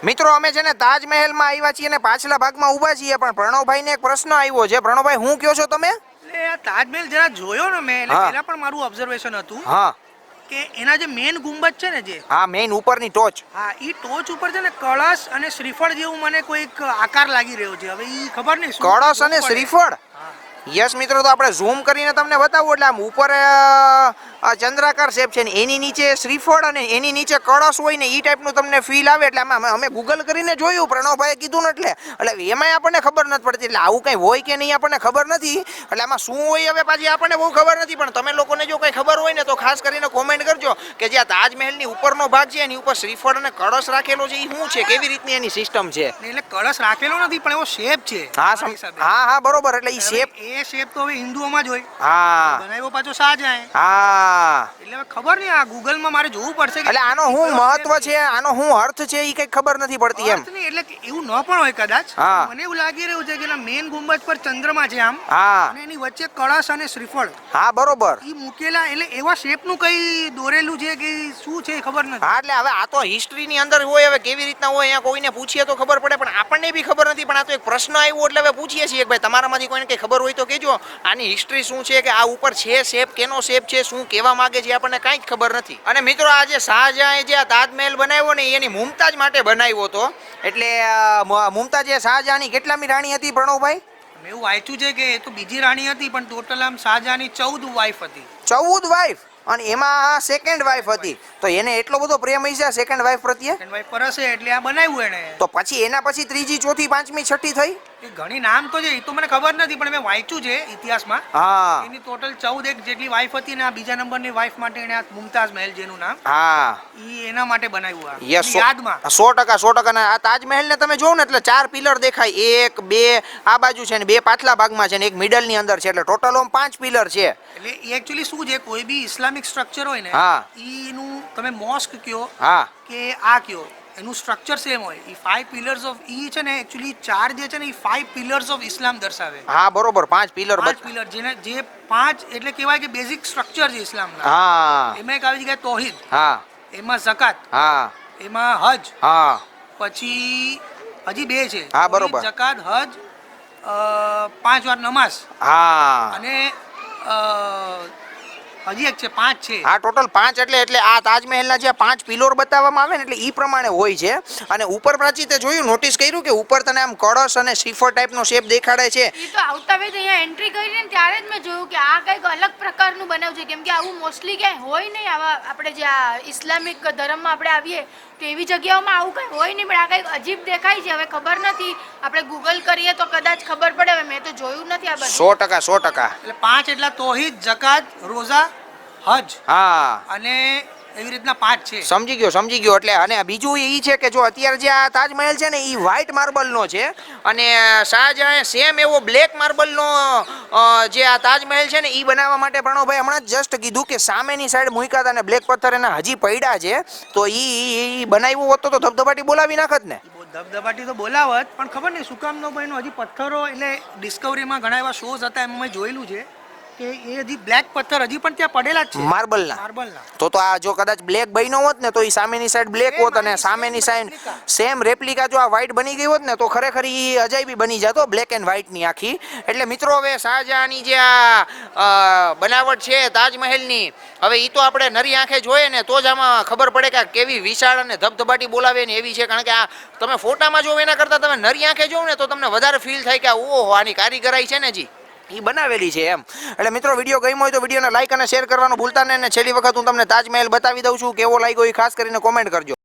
મિત્રો અમે છે ને તાજમહેલમાં આવ્યા છીએ અને પાછલા ભાગમાં ઊભા છીએ પણ પ્રણવભાઈને એક પ્રશ્ન આવ્યો છે. પ્રણવભાઈ હું કયો છો તમે? તાજમહેલ જરા જોયો ને મેં એટલે. પહેલા પણ મારું ઓબ્ઝર્વેશન હતું હા. કે એના જે મેન ગુંબજ છે ને જે હા મેઇન ઉપરની ટોચ. હા એ ટોચ ઉપર છે ને કળશ અને શ્રીફળ જેવું મને કોઈક આકાર લાગી રહ્યો છે. હવે ઈ ખબર નહીં કળશ અને શ્રીફળ? હા. યસ મિત્રો તો આપણે ઝૂમ કરીને તમને બતાવું એટલે આમ ઉપર ચંદ્રાકાર શેપ છે ને એની નીચે શ્રીફળ અને એની નીચે કળશ હોય ને એ ટાઈપનું તમને ફીલ આવે એટલે આમાં અમે- ગૂગલ કરીને જોયું પ્રણવભાઈએ કીધું ને એટલે. એટલે એમાંય આપણને ખબર નથી પડતી એટલે આવું કંઈ હોય કે નહીં આપણને ખબર નથી. એટલે આમાં શું હોય હવે પાછી આપણને બહુ ખબર નથી પણ તમે લોકોને જો કંઈ ખબર હોય ને તો ખાસ કરીને કોમેન્ટ કરજો કે જે આ તાજમહેલની ઉપરનો ભાગ છે એની ઉપર શ્રીફળ અને કળશ રાખેલો છે એ શું છે? કેવી રીતની એની સિસ્ટમ છે? એટલે કળશ રાખેલો નથી પણ એવો શેપ છે. હા. હા હા બરોબર એટલે એ શેપ એ શેપ તો હવે હિન્દુઓમાં જ હોય. હા. બનાવ્યો પાછો શાહજહાં હા. એટલે ખબર નહીં આ ગૂગલમાં મારે જોવું પડશે એટલે આનો શું મહત્વ છે? આનો શું અર્થ છે? એ કઈ ખબર નથી પડતી એમ. એટલે એવું ન પણ હોય કદાચ. મને એવું લાગી રહ્યું છે કે મેન ગુંબજ પર ચંદ્રમા છે આમ. હા. અને એની વચ્ચે કળશ અને શ્રીફળ. હા બરોબર. એ મૂકેલા એટલે એવા શેપનું કઈ દોરેલું છે કે શું છે ખબર નથી. હા એટલે હવે આ તો હિસ્ટ્રીની અંદર હોય હવે કેવી રીતના હોય અહીંયા કોઈને પૂછીએ તો ખબર પડે પણ આપણને બી ખબર નથી પણ આ તો એક પ્રશ્ન આવ્યો એટલે હવે પૂછીએ છીએ કે ભાઈ તમારામાંથી કોઈને કઈ ખબર હોય તો કહેજો આની હિસ્ટ્રી શું છે કે આ ઉપર છે શેપ કેનો શેપ છે શું કહેવા માંગે છે આપણને કાંઈ જ ખબર નથી. અને મિત્રો આ જે શાહજહાંએ જે આ તાજમહેલ બનાવ્યો ને એની મુમતાજ માટે બનાવ્યો હતો. એટલે મુમતાજ એ શાહજહાંની કેટલામી રાણી હતી પ્રણવભાઈ? મેં એવું વાંચ્યું છે કે એ તો બીજી રાણી હતી પણ ટોટલ આમ શાહજહાંની ચૌદ વાઇફ હતી. ચૌદ વાઇફ અને એમાં સેકન્ડ વાઇફ હતી. તો એને એટલો બધો પ્રેમ હશે સેકન્ડ વાઇફ પ્રત્યે? સેકન્ડ વાઇફ પર હશે એટલે આ બનાવ્યું એને તો પછી એના પછી ત્રીજી ચોથી પાંચમી છઠ્ઠી થઈ? એ ઘણી નામ તો છે એ તો મને ખબર નથી પણ મેં વાંચ્યું છે ઇતિહાસમાં. હા. એની ટોટલ ચૌદ એક જેટલી વાઇફ હતી ને આ બીજા નંબરની વાઇફ માટે એને આ મુમતાઝ મહેલ જેનું નામ હા. ઈ એના માટે બનાવ્યું આ. યસ યાદમાં. સો ટકા સો ટકા. આ તાજમહેલ ને તમે જોવો ને એટલે ચાર પિલર દેખાય. એક બે આ બાજુ છે ને બે પાછલા ભાગમાં છે ને એક મિડલની અંદર છે. એટલે ટોટલ ઓમ પાંચ પિલર છે. એટલે એ એકચ્યુઅલી શું છે કોઈ બી ઇસ્લામિક સ્ટ્રક્ચર હોય ને હા. ઈનું તમે મોસ્ક કયો હા. કે આ કયો? એનું સ્ટ્રક્ચર સેમ હોય. એ ફાઈવ પિલર્સ ઓફ ઈ છે ને એકચ્યુઅલી ચાર જે છે ને એ ફાઈવ પિલર્સ ઓફ ઇસ્લામ દર્શાવે. હા બરોબર. પાંચ પિલર પાંચ પિલર જેને જે પાંચ એટલે કહેવાય કે બેઝિક સ્ટ્રક્ચર છે ઇસ્લામના. હા. એમાં એક આવી જગ્યાએ તોહિદ. હા. એમાં ઝકાત હા. એમાં હજ. હા. પછી હજી બે છે. હા, બરોબર. જકાત હજ પાંચ વાર નમાઝ. હા. અને હજી એક છે પાંચ છે. હા ટોટલ પાંચ એટલે એટલે આ તાજમહેલના જે પાંચ પિલોર બતાવવામાં આવે ને એટલે એ પ્રમાણે હોય છે. અને ઉપર પ્રાચી તે જોયું નોટિસ કર્યું કે ઉપર તને આમ કળશ અને શ્રીફળ ટાઈપનો શેપ દેખાડે છે. એ તો આવતા વેત અહીંયા એન્ટ્રી કરીને ત્યારે જ મેં જોયું કે આ કંઈક અલગ પ્રકારનું બનાવ છે. કેમ કે આવું મોસ્ટલી ક્યાંય હોય નહીં આવા આપણે જે આ ઇસ્લામિક ધર્મમાં આપણે આવીએ તો એવી જગ્યાઓમાં આવું કંઈ હોય નહીં. પણ આ કંઈક અજીબ દેખાય છે. હવે ખબર નથી. આપણે ગૂગલ કરીએ તો કદાચ ખબર પડે. હવે મેં તો જોયું નથી આ બધું. સો ટકા સો ટકા. એટલે પાંચ એટલા તોહિદ જકાત રોઝા હજ. હા. અને એવી રીતના પાંચ છે. સમજી ગયો સમજી ગયો. એટલે અને બીજું એ છે કે જો અત્યારે જે આ તાજમહેલ છે ને એ વ્હાઇટ માર્બલનો છે. અને શાહજહાં સેમ એવો બ્લેક માર્બલનો જે આ તાજમહેલ છે ને એ બનાવવા માટે પ્રણવભાઈ હમણાં જ જસ્ટ કીધું કે સામેની સાઈડ મૂક્યા હતા અને બ્લેક પથ્થર એના હજી પડ્યા છે. તો એ બનાવ્યું હોત તો ધબધબાટી બોલાવી નાખત ને. ધબધબાટી તો બોલાવત પણ ખબર નહીં શું ભાઈનો હજી પથ્થરો એટલે ડિસ્કવરીમાં ઘણા એવા શોઝ હતા એમાં મેં જોયેલું છે. કે એ હજી બ્લેક પથ્થર હજી પણ ત્યાં પડેલા જ છે. માર્બલના. માર્બલના. તો તો આ જો કદાચ બ્લેક બન્યો હોત ને તો એ સામેની સાઈડ બ્લેક હોત અને સામેની સાઈડ સેમ રેપ્લિકા જો આ વ્હાઈટ બની ગઈ હોત ને તો ખરેખર એ અજાયબી બની જતો બ્લેક એન્ડ વ્હાઇટની આખી. એટલે મિત્રો હવે શાહજહાની જે આ બનાવટ છે તાજમહેલની હવે એ તો આપણે નરી આંખે જોઈએ ને તો જ આમાં ખબર પડે કે કેવી વિશાળ અને ધબધબાટી બોલાવે ને એવી છે. કારણ કે આ તમે ફોટામાં જોવો એના કરતાં તમે નરી આંખે જોવો ને તો તમને વધારે ફીલ થાય કે ઓહો આની કારીગરાઈ છે ને જી. એ બનાવેલી છે એમ. એટલે મિત્રો, વીડિયો ગમ્યો હોય તો વિડીયોને લાઇક અને શેર કરવાનું ભૂલતા નહીં. અને છેલ્લી વખત હું તમને તાજમહેલ બતાવી દઉં છું. કેવો લાગ્યો એ ખાસ કરીને કોમેન્ટ કરજો.